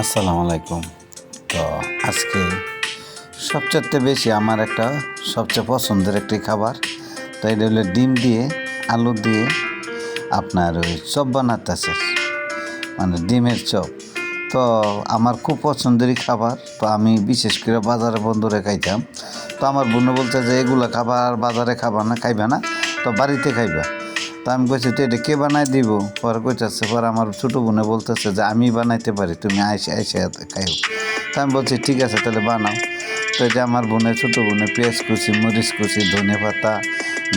আসসালামু আলাইকুম। তো আজকে সবচেয়ে বেশি আমার একটা সবচেয়ে পছন্দের একটি খাবার, তো এটা হলো ডিম দিয়ে, আলু দিয়ে আপনার ওই চপ বানাতেছে মানে ডিমের চপ। তো আমার খুব পছন্দেরই খাবার, তো আমি বিশেষ করে বাজারে বন্ধুরে খাইতাম। তো আমার বোন বলছে যে, এগুলো খাবার বাজারে খাবা না, খাইবে না, তো বাড়িতে খাইবা। তো আমি কইছি, তুই এটা কে বানাই দিব? পরে কইতেছে, পরে আমার ছোটো বোনে বলতেছে যে আমি বানাইতে পারি, তুমি আইসে আইসে খাইও। তা আমি বলছি, ঠিক আছে, তাহলে বানাও। তো যে আমার বোনের ছোটো বোনে পেঁয়াজ কুচি, মরিচ কুচি, ধনে পাতা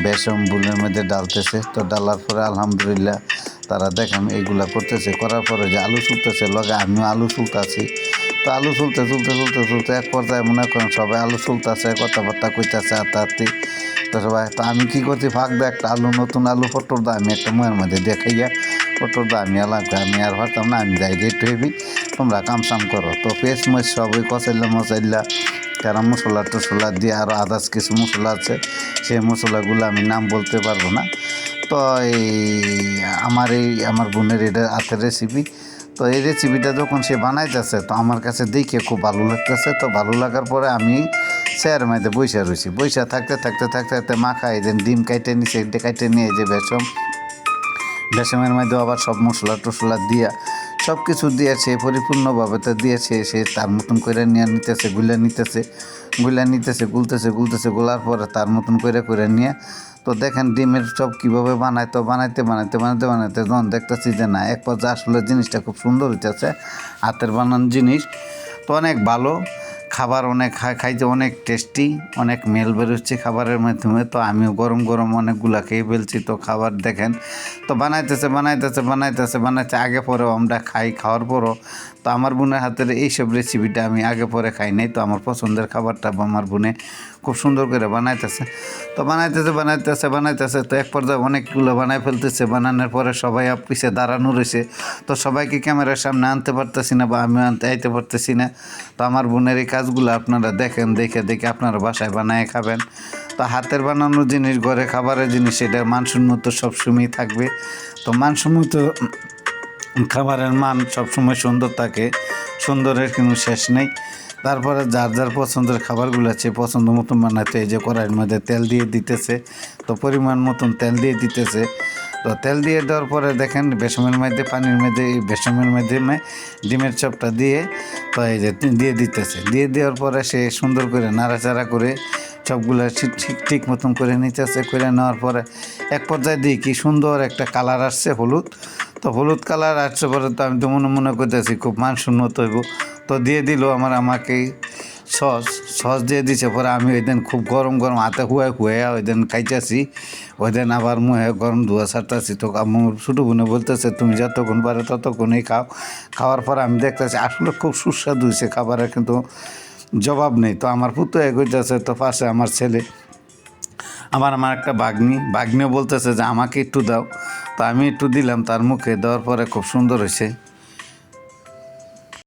বেসম বুনের মধ্যে ডালতেছে। তো ডালার পরে আলহামদুলিল্লাহ তারা দেখেন এইগুলা করতেছে। করার পরে যে আলু চুলতেছে লগে আমিও আলু চুলতাছি তো আলু চুলতে চুলতে চুলতে চুলতে এক পর্যায়ে মনে করেন সবাই আলু চুলতেছে, কথাবার্তা কইতাছে আত্মাহাতি তো সবাই, তো আমি কী করছি? ফাঁক দিয়ে একটা আলু, নতুন আলু পটর দা আমি একটা মুয়ের মধ্যে দেখাইয়া পটর দা আমি আলাম আমি আর পারতাম না, আমি যাই রেট হইবি তোমরা কাম সাম করো। তো পেঁয়াজ, মরিচ সবই কচাইলা, মচাইলা কারণ মশলা টসলা দিয়ে আরও আদার্স কিছু মশলা আছে, সেই মশলাগুলো আমি নাম বলতে পারব না। তো এই, আমার এই, আমার বোনের এটা হাতের রেসিপি তো এই রেসিপিটা যখন সে বানাইতেছে, তো আমার কাছে দেখে খুব ভালো লাগতেছে। তো ভালো লাগার পরে আমি চেয়ার মাইতে বৈশা রয়েছি বৈশা থাকতে থাকতে থাকতে থাকতে মাখা, এই যে ডিম কাইটে নিছে কাইটে নিয়ে যে বেসম বেসমের মধ্যে আবার সব মশলা টসলা দিয়া সব কিছু দিয়েছে, পরিপূর্ণভাবে তো দিয়েছে, সে তার মতন করে নিয়ে নিতেছে, গুলা নিতেছে গুলা নিতেছে, গুলতেছে গুলতেছে, গোলার পরে তার মতন করে করে নিয়ে, তো দেখেন ডিমের সব কীভাবে বানায় তো বানাইতে বানাইতে বানাইতে বানাইতে যখন দেখতেছি যে না, এক পর্যায়ে আসলে জিনিসটা খুব সুন্দর হইতেছে, হাতের বানানো জিনিস, তো অনেক ভালো। খাবার অনেক খাই খাইতে অনেক টেস্টি অনেক মেল বেরোচ্ছে খাবারের মাধ্যমে। তো আমিও গরম গরম অনেকগুলা খেয়ে ফেলছি। তো খাবার দেখেন, তো বানাইতেছে বানাইতেছে বানাইতেছে বানাইতে আগে পরেও আমরা খাই, খাওয়ার পরও। তো আমার বোনের হাতের এইসব রেসিপিটা আমি আগে পরে খাই নাই। তো আমার পছন্দের খাবারটা আমার বোনে খুব সুন্দর করে বানাইতেছে। তো বানাইতেছে বানাইতেছে বানাইতেছে। তো এক পর্যায়ে অনেকগুলো বানাই ফেলতেছে। বানানোর পরে সবাই পিছিয়ে দাঁড়ানো রয়েছে। তো সবাইকে ক্যামেরার সামনে আনতে পারতেছি না বা আমি আনতে, আইতে পারতেছি না। তো আমার বোনের এই কাজগুলো আপনারা দেখেন, দেখে দেখে আপনারা বাসায় বানায় খাবেন। তো হাতের বানানো জিনিস, ঘরে খাবারের জিনিস এটা মানসম্মত সবসময় থাকবে। তো মানসম্মত খাবারের মান সবসময় সুন্দর থাকে, সুন্দরের কোনো শেষ নেই। তারপরে যার যার পছন্দের খাবারগুলো আছে, পছন্দ মতন বানাতে এই যে কড়াইয়ের মধ্যে তেল দিয়ে দিতেছে, তো পরিমাণ মতন তেল দিয়ে দিতেছে। তো তেল দিয়ে দেওয়ার পরে দেখেন বেসমের মধ্যে, পানির মধ্যে, এই বেসমের মাধ্যমে ডিমের চপটা দিয়ে, তো এই যে দিয়ে দিতেছে। দিয়ে দেওয়ার পরে সে সুন্দর করে নাড়াচাড়া করে সবগুলো ঠিক ঠিক মতন করে নিতেছে। করে নেওয়ার পরে এক পর্যায়ে দিয়ে কি সুন্দর একটা কালার আসছে, হলুদ। তো হলুদ কালার আসছে পরে তো আমি তো মনে মনে করতেছি, খুব মান মানসম্মত হইব। তো দিয়ে দিল আমার আমাকে সস। সস দিয়ে দিছে পরে আমি ওই দিন খুব গরম গরম হাতে হুয়ে হুয়ে ওই দিন খাইতেছি। ওই দিন আবার মুহে গরম ধোয়া ছাড়তেছি, তো আমার ছোটো বোনে বলতেছে, তুমি যতক্ষণ পারে ততক্ষণই খাও। খাওয়ার পর আমি দেখতেছি, আসলে খুব সুস্বাদু হয়েছে খাবারে কিন্তু জবাব নেই। তো আমার পুত্র এগোইতেছে তো পাশে আমার ছেলে, আমার আমার একটা বাগ্নি। বাগনিও বলতেছে যে, আমাকে একটু দাও। তো আমি একটু দিলাম তার মুখে, দেওয়ার পরে খুব সুন্দর হয়েছে।